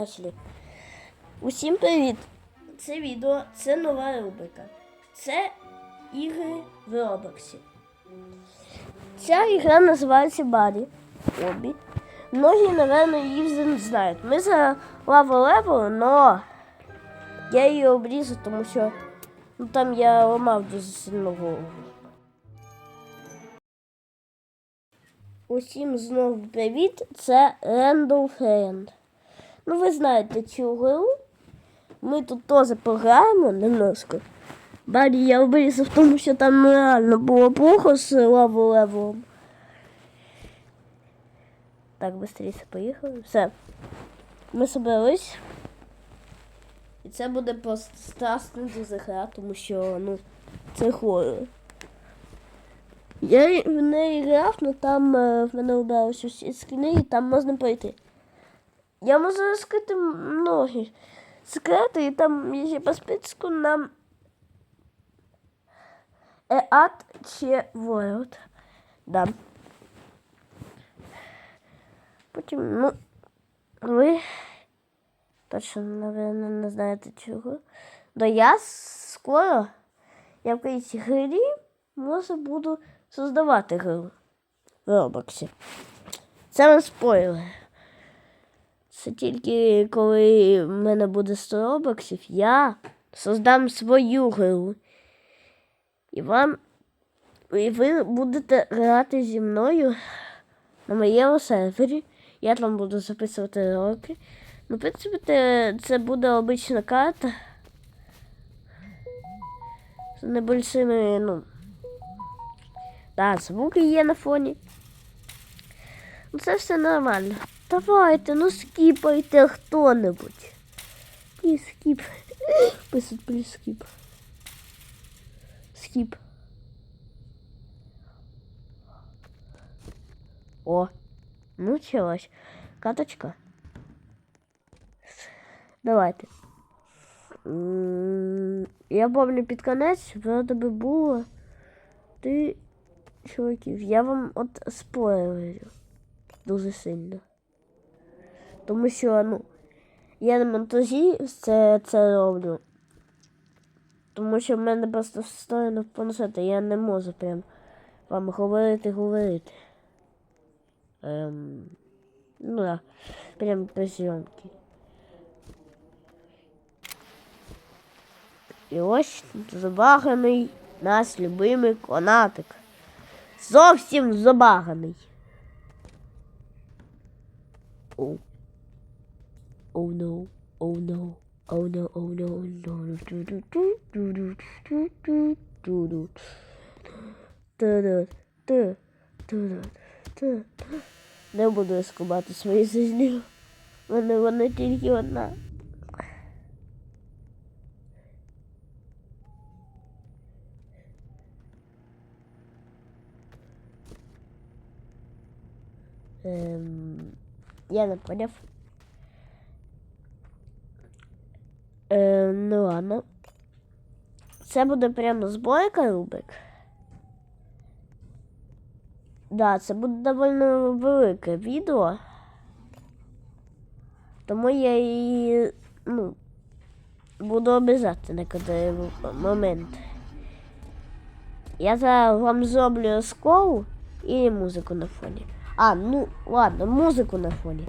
Пошлі. Усім привіт! Це відео, це нова рубрика. Це ігри в Роблоксі. Ця ігра називається Барі. Обі. Многі, напевно, її вже не знають. Ми за лаву левел, но я її обрізав, тому що ну, там я ламав дуже сильно голову. Усім знову привіт! Це Randall Friend. Ну, ви знаєте цю гру. Ми тут теж пограємо немножко. Барі я обрізав, тому що там реально було плохо з лаву левелом. Так, швидше поїхали. Все. Ми собрались. І це буде просто страшно дуже гра, тому що ну, це хорор. Я в неї грав, але там е, в мене обралося всі скрини і там можна пройти. Я можу розкрити многі секрети, і там є по списку нам Еат чи World. Да. Потім, ну, ви точно, напевно, не знаєте чого. Да я скоро, я в якійсь грі, може, буду создавати гру в Робоксі. Це не спойлер. Це тільки коли в мене буде 100 робоксів, я создам свою гру. І вам. І ви будете грати зі мною на моєму сервері. Я там буду записувати роки. Ну, в принципі, це, буде обична карта. З небольшими, ну. Да, звуки є на фоні. Ну, це все нормально. Давайте, ну скіпайте хто-небудь. Пліз скіп. Писать пліз скіп. Скіп. О, ну началась. Каточка. Давайте. Я помню під конець, вроде би було. Ти, чуваків, я вам от спойлерю. Дуже сильно. Тому що, ну, я на монтажі це, це роблю. Тому що в мене просто встроєно в планшети, я не можу прям вам говорити, говорити. Ем, ну да, прям при зйомки. І ось забаганий наш любимий конатик. Зовсім забаганий. Oh. Oh no. Oh no. Oh no. Oh no. No. Do do do do do do do do do. Ду ду ду ду Не буду розкубати свої жизні. В мене вона тільки одна. Ем, я не. Е, ну ладно. Це буде прямо зборка рубик. Да, це буде доволі велике відео. Тому я її, ну, буду обіжати на котрий момент. Я зараз вам зроблю школу і музику на фоні. А, ну ладно, музику на фоні.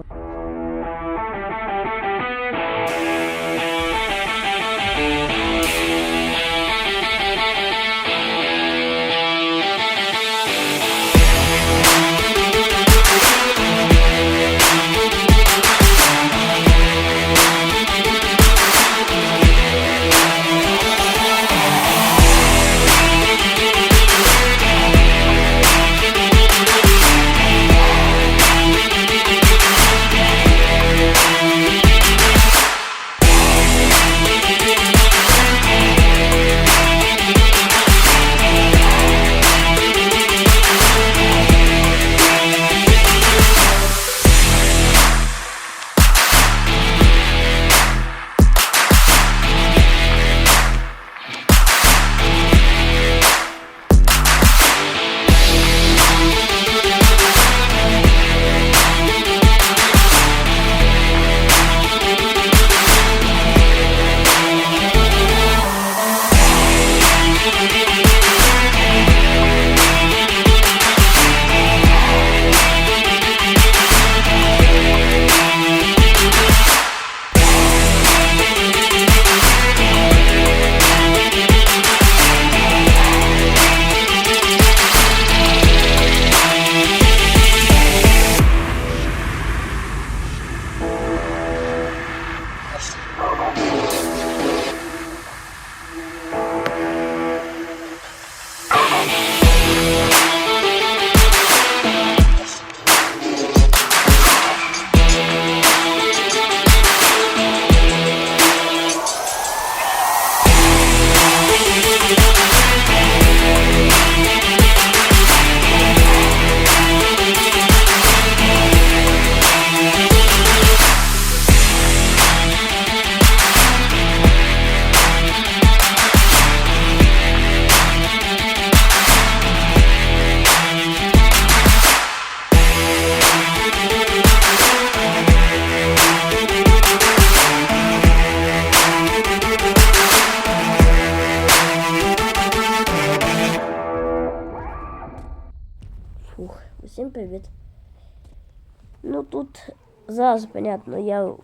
Зараз, понятно, я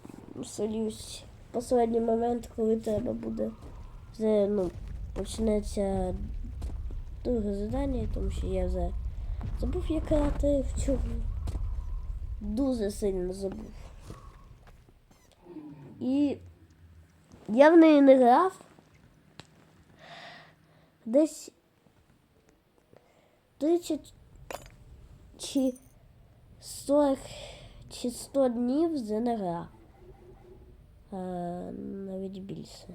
солюсь в останній момент, коли треба буде вже, ну, почнеться друге задання, тому що я вже забув, як в гру. Дуже сильно забув. І я в неї не грав. Десь 30 чи 40 чи 100 днів грав. А, навіть більше.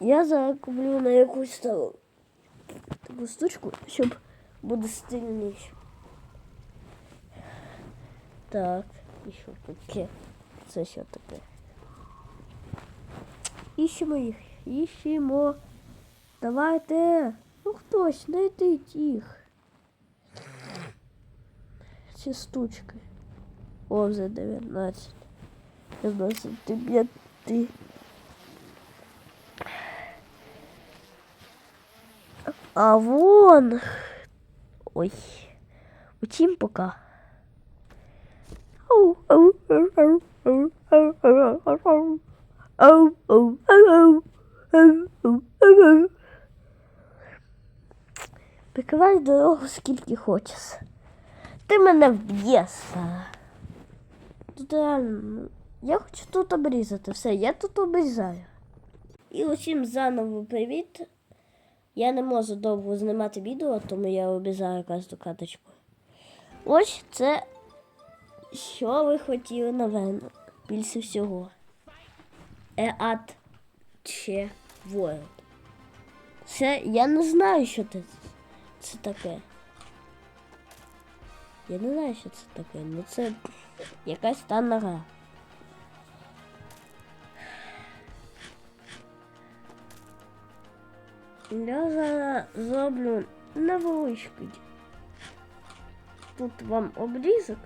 Я зараз куплю на якусь там таку штучку, щоб буде стильніше. Так, і що таке? Це що таке? Іщемо їх, іщемо. Давайте. Ну хтось, знайдіть їх. Ці штучки. О, вже 19. 25. А вон. Ой. Утім пока. Ау, ау, ау, ау, ау, ау, ау, ау, ау. Ау, ау, ау, ау. Ау, ау, ау, ау. Прикривай дорогу скільки хочеш. Ти мене вб'єш. Тут реально. Я хочу тут обрізати. Все, я тут обрізаю. І усім заново привіт. Я не можу довго знімати відео, тому я обрізаю кожну каточку. Ось це, що ви хотіли, напевно, більше всього. Еат Че World. Це я не знаю, що це, це таке. Я не знаю, що це таке, ну це якась та нога. Я зараз зроблю невеличкий. Тут вам обрізок.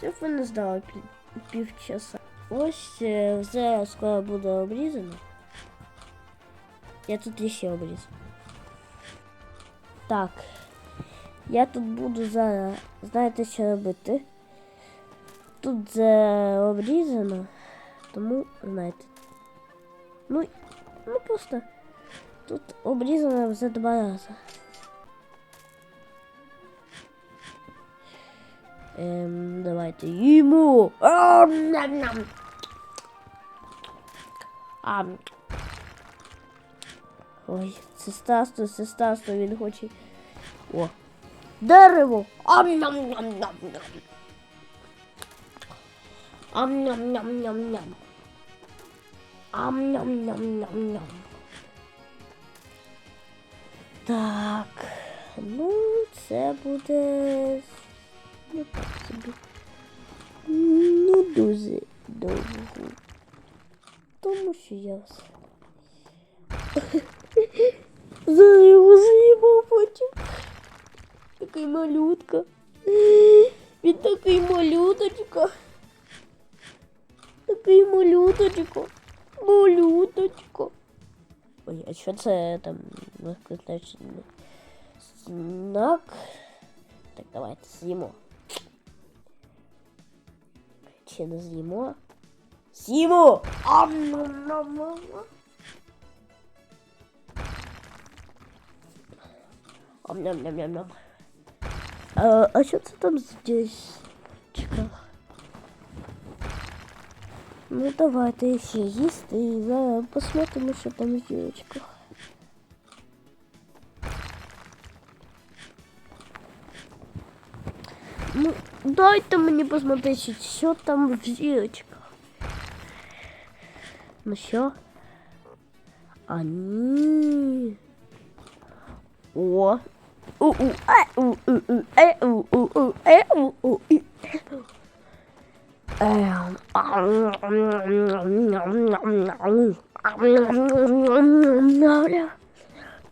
Це ви не здали пів, півчаса. Ось е, вже скоро буде обрізано. Я тут ще обрізаю. Так. Я тут буду зараз, знаєте, що робити? Тут вже обрізано, тому знаєте. Ну, ну просто тут обрізано вже два рази. Ем, давайте їмо. Ам, ням-ням. Ам. Ой, це Стасто, це Стасто, він хоче. О, дерево. Ам-ням-ням-ням-ням. Ам-ням-ням-ням-ням. Ам-ням-ням-ням-ням. Так. Ну, це буде. Ну, дуже довго. Тому що я все. Зараз Такий малютка. Він такий малюточка. Такий малюточка. Малюточка. Ой, а що це там викликаючий знак? Так, давайте з'їмо. Чи не з'їмо? З'їмо! Ам-нам-нам-нам. Ам-ням-ням-ням-ням. А, а что ты там здесь? Чекал. Ну давай, ты еще есть, и да, посмотрим, что там в девочках. Ну, дай-то мне посмотреть, что там в девочках. Ну все. Они... О, u u a u u u e u u u e u u, i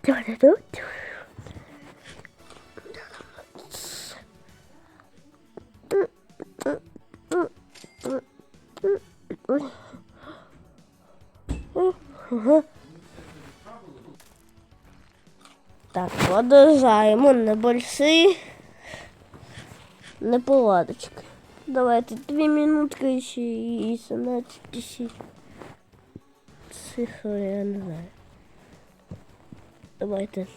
Trời đất ơi Mm-hmm. Так, продовжаємо небольший. неполадочки. Давайте дві минутки ще і 17 тисяч. Цифри я не знаю. Давайте.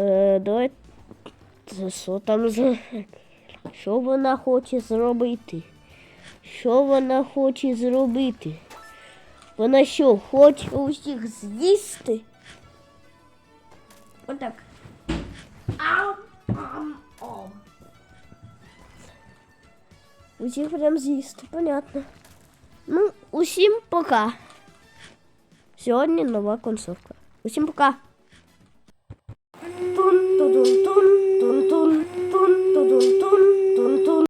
Е, давайте. Що там за. Що вона хоче зробити? Що вона хоче зробити? Вона що, хоче усіх з'їсти? Отак. Ам-ам-ам. Усіх прям з'їсти, понятно. Ну, усім пока. Сьогодні нова концовка. Усім пока. Тун-тун-тун.